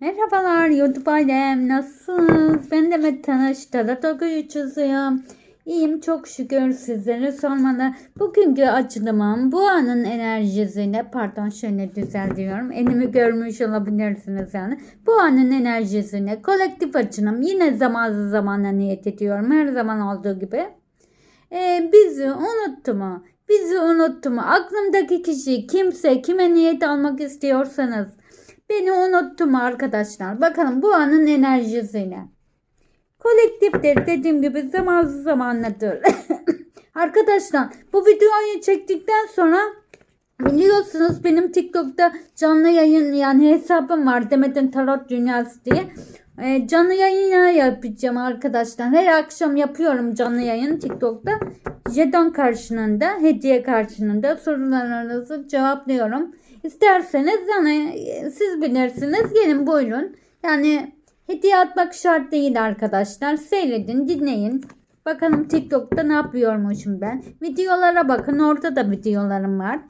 Merhabalar YouTube ailem nasılsınız? Ben Demet Tanış Tarot okuyucusuyum. İyiyim çok şükür sizlere sormalı. Bugünkü açılımım bu anın enerjisine pardon şöyle düzeltiyorum. Elimi görmüş olabilirsiniz yani. Bu anın enerjisine kolektif açılım yine zaman zamanla niyet ediyorum. Her zaman olduğu gibi. Ee, bizi unuttu mu? Bizi unuttu mu? Aklımdaki kişi kimse kime niyet almak istiyorsanız Beni unuttum arkadaşlar. Bakalım bu anın enerjisine. Kolektiftir dediğim gibi zaman zamanladır. arkadaşlar bu videoyu çektikten sonra biliyorsunuz benim TikTok'ta canlı yayın yani hesabım var Demet'in Tarot Dünyası diye. Ee, canlı yayın yapacağım arkadaşlar. Her akşam yapıyorum canlı yayın TikTok'ta. Jeton karşılığında, hediye karşılığında sorularınızı cevaplıyorum. İsterseniz yani siz bilirsiniz. Gelin buyurun. Yani hediye atmak şart değil arkadaşlar. Seyredin, dinleyin. Bakalım TikTok'ta ne yapıyormuşum ben. Videolara bakın. Orada da videolarım var.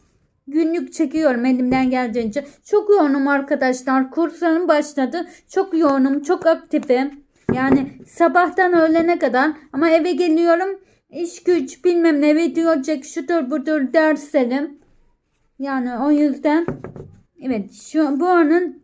Günlük çekiyorum elimden geldiğince. Çok yoğunum arkadaşlar. Kurslarım başladı. Çok yoğunum, çok aktifim. Yani sabahtan öğlene kadar ama eve geliyorum. İş güç bilmem ne video çek şudur budur derslerim. Yani o yüzden evet şu bu anın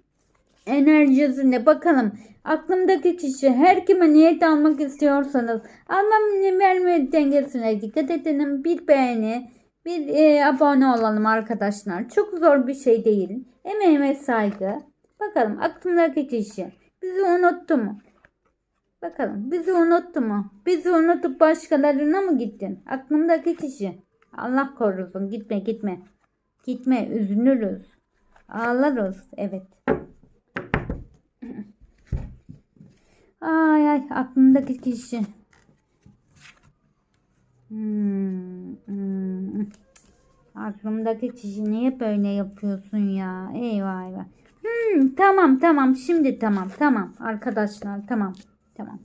enerjisine bakalım. Aklımdaki kişi her kime niyet almak istiyorsanız almam verme dengesine dikkat edelim. Bir beğeni, bir e, abone olalım arkadaşlar. Çok zor bir şey değil. Emeğime saygı. Bakalım aklımdaki kişi bizi unuttu mu? Bakalım bizi unuttu mu? Bizi unutup başkalarına mı gittin? Aklımdaki kişi. Allah korusun gitme gitme. Gitme üzülürüz. Ağlarız. Evet. Ay ay aklımdaki kişi. Hmm, hmm. Aklımdaki kişi niye böyle yapıyorsun ya? Eyvah eyvah. Hmm, tamam tamam şimdi tamam tamam arkadaşlar tamam tamam.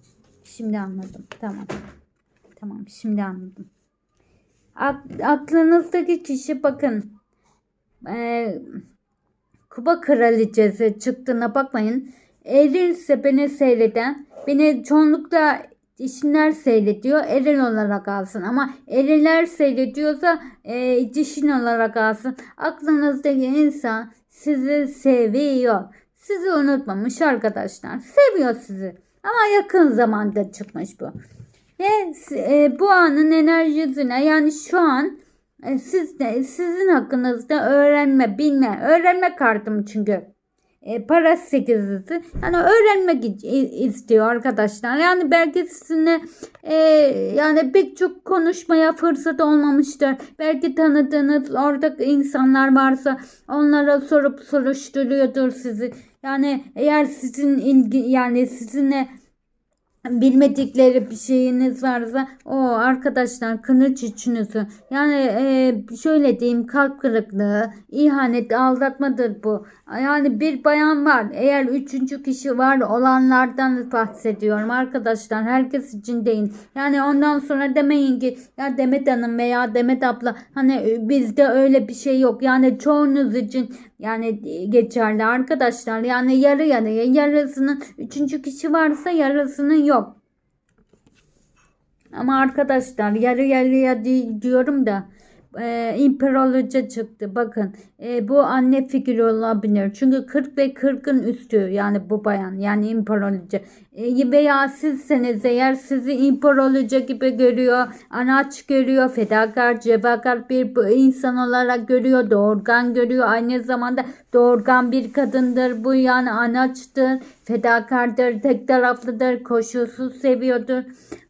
Şimdi anladım tamam. Tamam şimdi anladım. Ak- aklınızdaki kişi bakın e, Kuba kraliçesi çıktığına bakmayın. Erilse beni seyreden, beni çoğunlukla dişinler seyrediyor. Eril olarak alsın. Ama eriler seyrediyorsa e, dişin olarak alsın. Aklınızdaki insan sizi seviyor. Sizi unutmamış arkadaşlar. Seviyor sizi. Ama yakın zamanda çıkmış bu. Ve e, bu anın enerjisine yani şu an siz de sizin hakkınızda öğrenme, bilme, öğrenme kartım çünkü. E, para sekizlisi. Yani öğrenmek istiyor arkadaşlar. Yani belki sizinle e, yani pek çok konuşmaya fırsat olmamıştır. Belki tanıdığınız orada insanlar varsa onlara sorup soruşturuyordur sizi. Yani eğer sizin ilgi yani sizinle bilmedikleri bir şeyiniz varsa o arkadaşlar kınıç içinizi. Yani e, şöyle diyeyim kalp kırıklığı ihanet aldatmadır bu. Yani bir bayan var eğer üçüncü kişi var olanlardan bahsediyorum arkadaşlar herkes için değil. Yani ondan sonra demeyin ki ya Demet Hanım veya Demet abla hani bizde öyle bir şey yok. Yani çoğunuz için yani geçerli arkadaşlar. Yani yarı yarı yarısının üçüncü kişi varsa yarısının yok. Ama arkadaşlar yarı yarıya di- diyorum da e, imparalıca çıktı. Bakın e, bu anne figürü olabilir. Çünkü 40 ve 40'ın üstü yani bu bayan yani imparalıca. E, veya sizseniz eğer sizi imparalıca gibi görüyor, anaç görüyor, fedakar, cevakar bir insan olarak görüyor, doğurgan görüyor. Aynı zamanda doğurgan bir kadındır. Bu yani anaçtır, fedakardır, tek taraflıdır, koşulsuz seviyordur.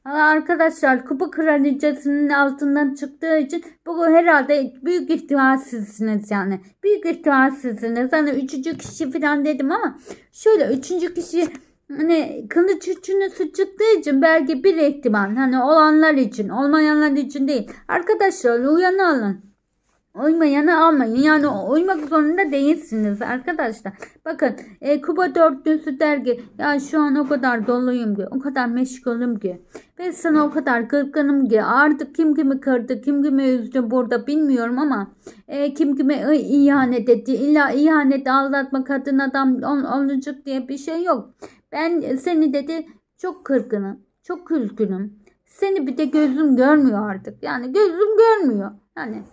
Arkadaşlar kupa kraliçesinin altından çıktığı için bu herhalde büyük ihtimal sizsiniz yani. Büyük ihtimal sizsiniz. Hani üçüncü kişi falan dedim ama şöyle üçüncü kişi hani kılıç üçünüzü çıktığı için belki bir ihtimal hani olanlar için olmayanlar için değil. Arkadaşlar uyanı alın. Uymayanı almayın. Yani uymak zorunda değilsiniz arkadaşlar. Bakın e, Kuba dörtlüsü der ki ya şu an o kadar doluyum ki o kadar meşgulüm ki ve sana o kadar kırgınım ki artık kim kimi kırdı kim kimi üzdü burada bilmiyorum ama e, kim kime ihanet etti. İlla ihanet aldatma kadın adam ol- olacak diye bir şey yok. Ben seni dedi çok kırgınım çok üzgünüm. Seni bir de gözüm görmüyor artık. Yani gözüm görmüyor. Yani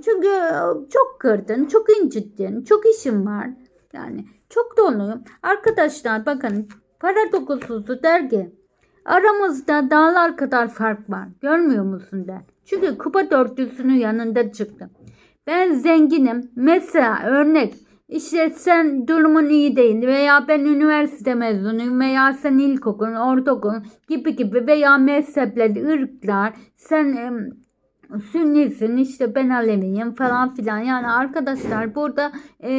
çünkü çok kırdın, çok incittin, çok işim var. Yani çok doluyum. Arkadaşlar bakın para dokusuzu der ki aramızda dağlar kadar fark var. Görmüyor musun der. Çünkü kupa dörtlüsünün yanında çıktım. Ben zenginim. Mesela örnek işte sen durumun iyi değil veya ben üniversite mezunuyum veya sen ilkokul, ortaokul gibi gibi veya mezhepler, ırklar, sen Sünnisin işte ben Aleviyim falan filan yani arkadaşlar burada e,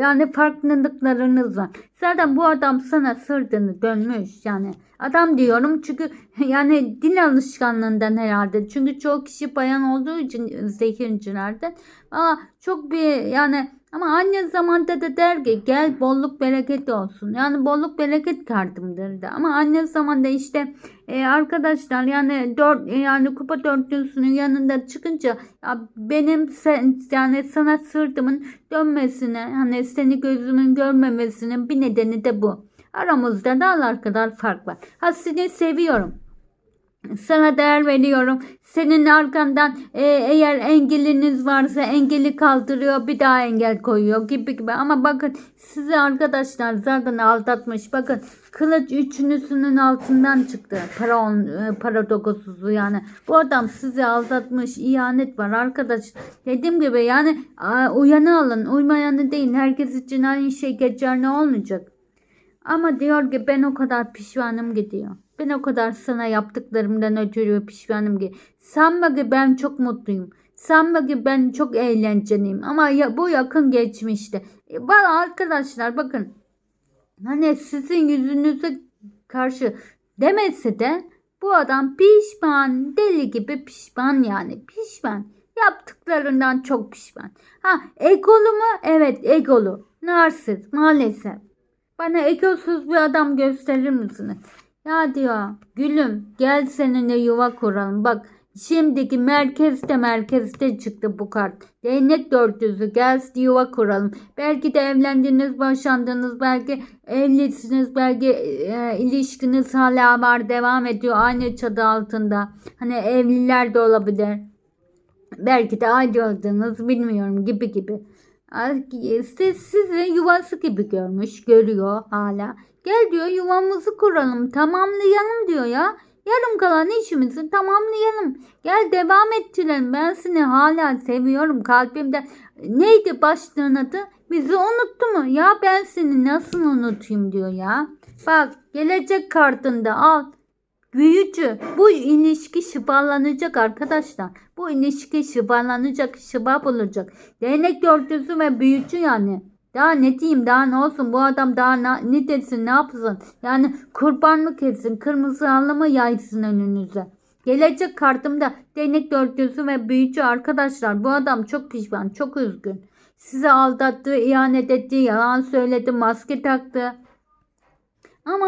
yani farklılıklarınız var. Zaten bu adam sana sırtını dönmüş yani adam diyorum çünkü yani dil alışkanlığından herhalde çünkü çok kişi bayan olduğu için zehircilerden ama çok bir yani ama aynı zamanda da der ki gel bolluk bereket olsun. Yani bolluk bereket kartımdır da. Ama aynı zamanda işte e, arkadaşlar yani dört yani kupa dörtlüsünün yanında çıkınca ya benim sen yani sana sırtımın dönmesine hani seni gözümün görmemesinin bir nedeni de bu. Aramızda dağlar kadar fark var. Ha seni seviyorum. Sana değer veriyorum. Senin arkandan e, eğer engeliniz varsa engeli kaldırıyor bir daha engel koyuyor gibi gibi. Ama bakın sizi arkadaşlar zaten aldatmış. Bakın kılıç üçünüzünün altından çıktı. Para on, e, para dokusuzu yani. Bu adam sizi aldatmış. ihanet var arkadaş. Dediğim gibi yani a, uyanı alın. Uymayanı değil. Herkes için aynı şey geçerli olmayacak. Ama diyor ki ben o kadar pişmanım gidiyor. Ben o kadar sana yaptıklarımdan ötürü pişmanım ki. Sanma ki ben çok mutluyum. Sanma ki ben çok eğlenceliyim. Ama ya, bu yakın geçmişte. E, arkadaşlar bakın. Hani sizin yüzünüze karşı demese de bu adam pişman. Deli gibi pişman yani. Pişman. Yaptıklarından çok pişman. Ha egolu mu? Evet egolu. Narsist maalesef. Bana egosuz bir adam gösterir misiniz? Ya diyor gülüm gel seninle yuva kuralım. Bak şimdiki merkezde merkezde çıktı bu kart. Değnek dörtlüsü gel yuva kuralım. Belki de evlendiniz, boşandınız, belki evlisiniz, belki e, ilişkiniz hala var, devam ediyor aynı çadı altında. Hani evliler de olabilir. Belki de ayrıldınız bilmiyorum gibi gibi. Siz, sizi yuvası gibi görmüş, görüyor hala. Gel diyor yuvamızı kuralım, tamamlayalım diyor ya. Yarım kalan işimizi tamamlayalım. Gel devam ettirelim. Ben seni hala seviyorum kalbimde. Neydi başlığın adı? Bizi unuttu mu? Ya ben seni nasıl unutayım diyor ya. Bak gelecek kartında al. Büyücü. Bu ilişki şifalanacak arkadaşlar. Bu ilişki şifalanacak, şifa bulacak. Değnek dörtlüsü ve büyücü yani. Daha ne diyeyim daha ne olsun bu adam daha ne, ne desin ne yapsın. Yani kurban mı kessin kırmızı halı mı yaysın önünüze. Gelecek kartımda değnek dörtlüsü ve büyücü arkadaşlar bu adam çok pişman çok üzgün. Sizi aldattı, ihanet etti, yalan söyledi, maske taktı. Ama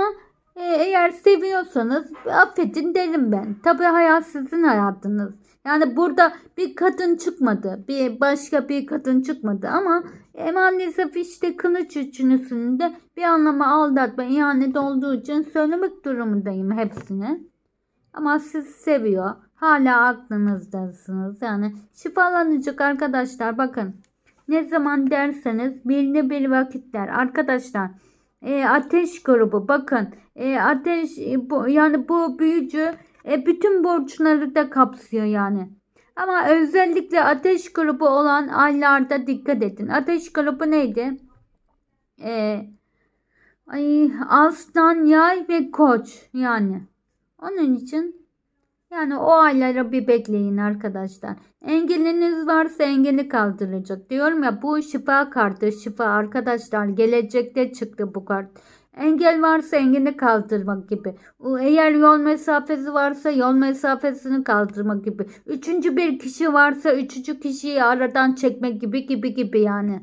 e, eğer seviyorsanız affedin derim ben. Tabi hayat sizin hayatınız. Yani burada bir kadın çıkmadı. Bir başka bir kadın çıkmadı ama e, maalesef işte kılıç üçünüsünde bir anlama aldatma ihanet olduğu için söylemek durumundayım hepsini. Ama siz seviyor. Hala aklınızdasınız. Yani şifalanacak arkadaşlar bakın. Ne zaman derseniz birine bir vakitler. Arkadaşlar e, ateş grubu bakın. E, ateş e, bu, yani bu büyücü e, bütün borçları da kapsıyor yani. Ama özellikle ateş grubu olan aylarda dikkat edin. Ateş grubu neydi? E, ay, aslan, yay ve koç yani. Onun için yani o aylara bir bekleyin arkadaşlar. Engeliniz varsa engeli kaldıracak. Diyorum ya bu şifa kartı şifa arkadaşlar. Gelecekte çıktı bu kart. Engel varsa engini kaldırmak gibi. Eğer yol mesafesi varsa yol mesafesini kaldırmak gibi. Üçüncü bir kişi varsa üçüncü kişiyi aradan çekmek gibi gibi gibi yani.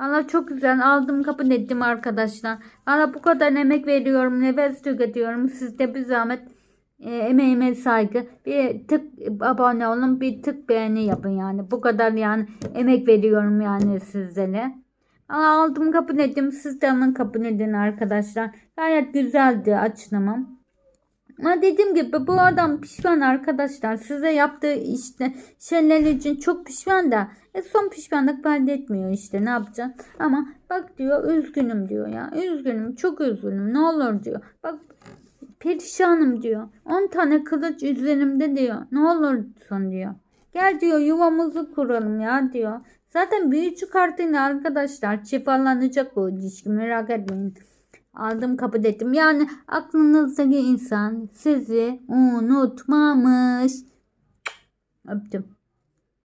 Valla çok güzel aldım kabul ettim arkadaşlar. Valla bu kadar emek veriyorum nefes tüketiyorum. Siz de bir zahmet e, emeğime saygı. Bir tık abone olun bir tık beğeni yapın yani. Bu kadar yani emek veriyorum yani sizlere. Aldım kabul ettim. Siz de alın kabul edin arkadaşlar. Gayet güzeldi açılımım. Ama dediğim gibi bu adam pişman arkadaşlar. Size yaptığı işte şeyler için çok pişman da e, son pişmanlık belli etmiyor işte ne yapacaksın. Ama bak diyor üzgünüm diyor ya. Üzgünüm çok üzgünüm ne olur diyor. Bak perişanım diyor. 10 tane kılıç üzerimde diyor. Ne olursun diyor. Gel diyor yuvamızı kuralım ya diyor. Zaten büyücü kartıyla arkadaşlar şifalanacak o ilişki merak etmeyin. Aldım kabul ettim. Yani aklınızdaki insan sizi unutmamış. Öptüm.